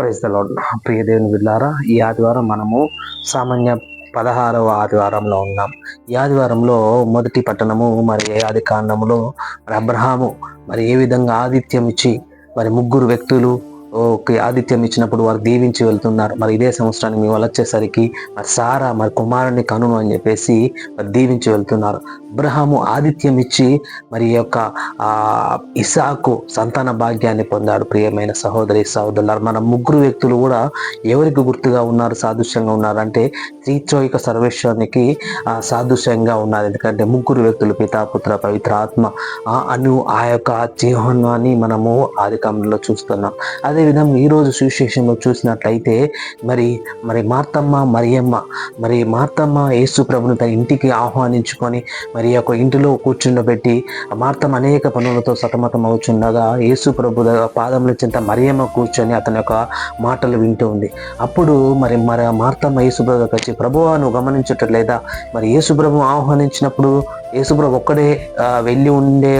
Praise lord ప్రియ దేవుని విల్లారా ఈ ఆదివారం మనము సామాన్య పదహారవ ఆదివారంలో ఉన్నాం. ఈ ఆదివారంలో మొదటి పట్టణము మరి ఆది కాండములో మరి అబ్రహాము మరి ఏ విధంగా ఆతిథ్యం ఇచ్చి మరి ముగ్గురు వ్యక్తులు ఓకే ఆతిథ్యం ఇచ్చినప్పుడు వారు దీవించి వెళ్తున్నారు. మరి ఇదే సంవత్సరానికి మీ వచ్చేసరికి మరి సారా మరి కుమారుని కనును అని చెప్పేసి మరి దీవించి వెళ్తున్నారు. అబ్రహాము ఆతిథ్యం ఇచ్చి మరి యొక్క ఇసాకు సంతాన భాగ్యాన్ని పొందాడు. ప్రియమైన సహోదరి సహోదరులారు మన ముగ్గురు వ్యక్తులు కూడా ఎవరికి గుర్తుగా ఉన్నారు సాదృశ్యంగా ఉన్నారు అంటే త్రిచోయిక సర్వేశ్వరునికి సాదృశ్యంగా ఉన్నారు. ఎందుకంటే ముగ్గురు వ్యక్తులు పితాపుత్ర పవిత్ర ఆత్మ అను ఆ యొక్క జీవనాన్ని మనము ఆది కాలంలో చూస్తున్నాం. అదేవిధంగా ఈరోజు సువిశేషంలో చూసినట్లయితే మరి మరి మార్తమ్మ మరియమ్మ మరి మార్తమ్మ యేసు ప్రభుని తన ఇంటికి ఆహ్వానించుకొని మరి యొక్క ఇంటిలో కూర్చుండబెట్టి మార్తమ్మ అనేక పనులతో సతమతం అవుచుండగా యేసు ప్రభు పాదముల చింత మరియమ్మ కూర్చొని అతని యొక్క మాటలు వింటూ ఉంది. అప్పుడు మరి మరి మార్తమ్మ యేసు ప్రభు దగ్గరికి వచ్చి ప్రభువా నువ్వు గమనించటం లేదా మరి యేసు ప్రభు ఆహ్వానించినప్పుడు యేసుప్రభు ఒక్కడే వెళ్ళి ఉండే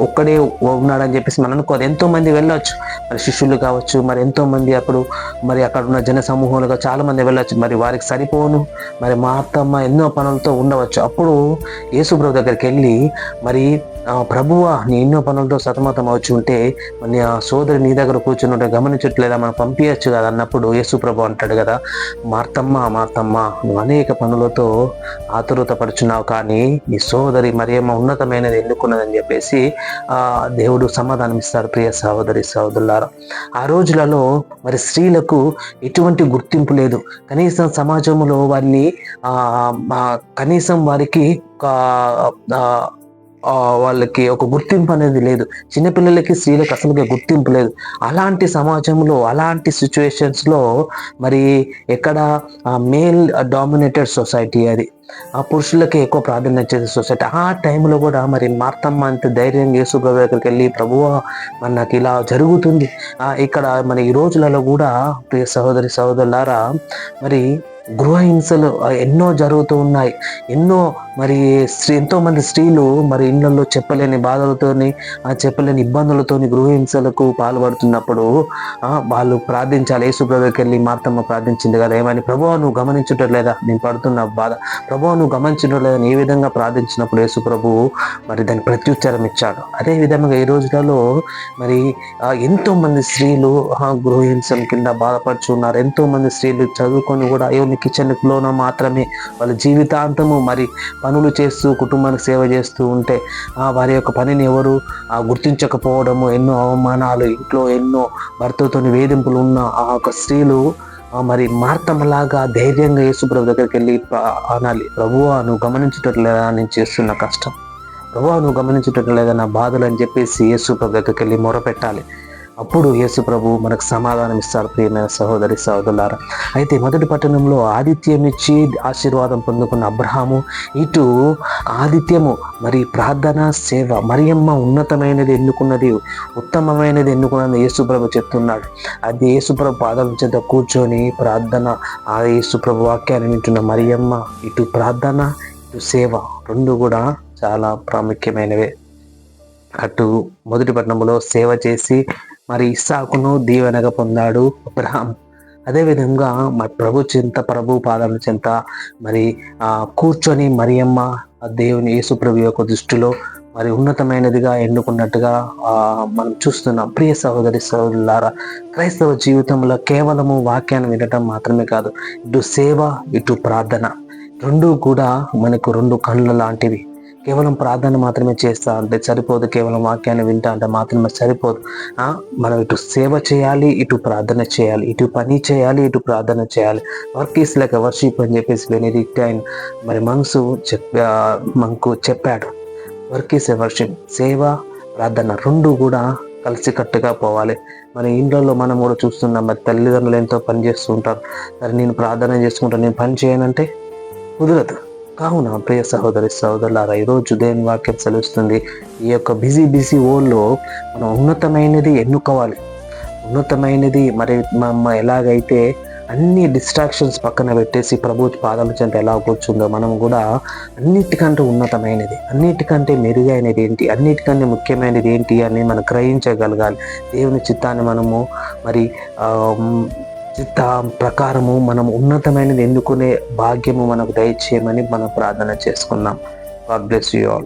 ఒక్కడే ఉన్నాడని చెప్పేసి మనం అనుకోదు ఎంతో మంది వెళ్ళవచ్చు మరి శిష్యులు కావచ్చు మరి ఎంతో మంది అప్పుడు మరి అక్కడ ఉన్న జన సమూహాలుగా చాలా మంది వెళ్ళొచ్చు. మరి వారికి సరిపోను. మరి మా అత్తమ్మ ఎన్నో పనులతో ఉండవచ్చు. అప్పుడు యేసుప్రభు దగ్గరికి వెళ్ళి మరి ప్రభువా నీ ఎన్నో పనులతో సతమతం అవుచి ఉంటే నీ ఆ సోదరి నీ దగ్గర కూర్చుని ఉంటే గమనించట్లేదా? మనం పంపించచ్చు కదా అన్నప్పుడు యేసుప్రభు అంటాడు కదా మార్తమ్మ మార్తమ్మ నువ్వు అనేక పనులతో ఆతురత పడుచున్నావు కానీ నీ సోదరి మరేమో ఉన్నతమైనది ఎన్నుకున్నదని చెప్పేసి ఆ దేవుడు సమాధానం ఇస్తాడు ప్రియ సహోదరి సహోదరులారా. ఆ రోజులలో మరి స్త్రీలకు ఎటువంటి గుర్తింపు లేదు. కనీసం సమాజంలో వారిని కనీసం వారికి వాళ్ళకి ఒక గుర్తింపు అనేది లేదు. చిన్నపిల్లలకి స్త్రీలకు అసలుగా గుర్తింపు లేదు. అలాంటి సమాజంలో అలాంటి సిచ్యువేషన్స్లో మరి ఎక్కడ మేల్ డామినేటెడ్ సొసైటీ అది. ఆ పురుషులకి ఎక్కువ ప్రాధాన్యత ఇచ్చే సొసైటీ ఆ టైంలో కూడా మరి మార్తమ్మ అంత ధైర్యం యేసు ప్రభు దగ్గరికి వెళ్ళి ప్రభువా మరి నాకు ఇలా జరుగుతుంది. ఇక్కడ మన ఈ రోజులలో కూడా ప్రియ సహోదరి సహోదరులారా మరి గృహ హింసలు ఎన్నో జరుగుతూ ఉన్నాయి. ఎన్నో మరి స్త్రీ ఎంతో మంది స్త్రీలు మరి ఇళ్ళలో చెప్పలేని బాధలతోని చెప్పలేని ఇబ్బందులతోని గృహ హింసలకు పాల్పడుతున్నప్పుడు వాళ్ళు ప్రార్థించాలి. యేసు ప్రభుకి వెళ్ళి మార్తమ్మ ప్రార్థించింది కదా. ఏమని? ప్రభు నువ్వు గమనించటం లేదా? నేను పడుతున్న బాధ. ప్రభు నువ్వు గమనించడం లేదా? ఏ విధంగా ప్రార్థించినప్పుడు యేసు ప్రభు మరి దాని ప్రత్యుత్తరం ఇచ్చాడు. అదే విధంగా ఈ రోజులలో మరి ఎంతో మంది స్త్రీలు గృహ హింసల కింద బాధపడుచున్నారు. ఎంతో మంది స్త్రీలు చదువుకొని కూడా అయ్యో కిచెన్ లోనో మాత్రమే వాళ్ళ జీవితాంతము మరి పనులు చేస్తూ కుటుంబానికి సేవ చేస్తూ ఉంటే ఆ, వారి యొక్క పనిని ఎవరు ఆ, గుర్తించకపోవడము ఎన్నో అవమానాలు ఇంట్లో ఎన్నో భర్తతోని వేధింపులు ఉన్న ఆ యొక్క స్త్రీలు మరి మార్తమ్మలాగా ధైర్యంగా యేసుప్రభు దగ్గరికి వెళ్ళి అనాలి. ప్రభువా నువ్వు గమనించటట్లేదా? నేను చేస్తున్న కష్టం. ప్రభువా నువ్వు గమనించటట్లేదా నా బాధలు అని చెప్పేసి యేసుప్రభు దగ్గరికి వెళ్ళి మొరపెట్టాలి. అప్పుడు యేసు ప్రభు మనకు సమాధానం ఇస్తారు ప్రియమైన సహోదరి సహోదరులారా. అయితే మొదటి పట్టణంలో ఆదిత్యం ఇచ్చి ఆశీర్వాదం పొందుకున్న అబ్రహాము ఇటు ఆదిత్యము మరి ప్రార్థన సేవ మరియమ్మ ఉన్నతమైనది ఎన్నుకున్నది ఉత్తమమైనది ఎన్నుకున్నది యేసుప్రభు చెప్తున్నాడు. అది యేసుప్రభు పాదం చేత కూర్చొని ప్రార్థన ఆ యేసుప్రభు వాక్యాన్ని వింటున్న మరియమ్మ ఇటు ప్రార్థన ఇటు సేవ రెండు కూడా చాలా ప్రాముఖ్యమైనవే. అటు మొదటి పట్టణంలో సేవ చేసి మరి ఇస్సాకును దీవెనగా పొందాడు అబ్రహాం. అదేవిధంగా మరి ప్రభు చింత ప్రభు పాదం చింత మరి కూర్చొని మరియమ్మ ఆ దేవుని యేసు ప్రభు యొక్క దృష్టిలో మరి ఉన్నతమైనదిగా ఎన్నుకున్నట్టుగా మనం చూస్తున్నాం. ప్రియ సహోదరి సహోదరులారా క్రైస్తవ జీవితంలో కేవలము వాక్యాన్ని వినటం మాత్రమే కాదు ఇటు సేవ ఇటు ప్రార్థన రెండు కూడా మనకు రెండు కళ్ళు లాంటివి కేవలం ప్రార్థన మాత్రమే చేస్తా అంటే సరిపోదు కేవలం వాక్యాన్ని వింటా అంటే మాత్రమే సరిపోదు. మనం ఇటు సేవ చేయాలి ఇటు ప్రార్థన చేయాలి ఇటు పని చేయాలి ఇటు ప్రార్థన చేయాలి. వర్క్ ఈస్ లైక్ వర్షిప్ అని చెప్పేసి బెనిడిక్ట్ అయిన మరి మనసు చెప్పా మనకు చెప్పాడు. వర్క్ ఈస్ ఎ వర్షిప్ సేవ ప్రార్థన రెండు కూడా కలిసికట్టుగా పోవాలి. మన ఇండ్లలో మనం కూడా చూస్తున్నాం మరి తల్లిదండ్రులు ఎంతో పని చేస్తుంటారు మరి నేను ప్రార్థన చేసుకుంటాను నేను పని చేయనంటే కుదరదు. కావున ప్రియ సహోదరి సహోదరులారా ఈరోజు దేని వాక్యం సెలవుస్తుంది. ఈ యొక్క బిజీ బిజీ ఓల్లో మనం ఉన్నతమైనది ఎన్నుకోవాలి. ఉన్నతమైనది మరి మా ఎలాగైతే అన్ని డిస్ట్రాక్షన్స్ పక్కన పెట్టేసి ప్రభు పాదాల చెంత ఎలా కూర్చుందో మనం కూడా అన్నిటికంటే ఉన్నతమైనది అన్నిటికంటే మెరుగైనది ఏంటి అన్నిటికంటే ముఖ్యమైనది ఏంటి అని మనం గ్రహించగలగాలి. దేవుని చిత్తాన్ని మనము మరి ప్రకారము మనం ఉన్నతమైనది ఎందుకునే భాగ్యము మనకు దయచేయమని మనం ప్రార్థన చేసుకుందాం. God bless you all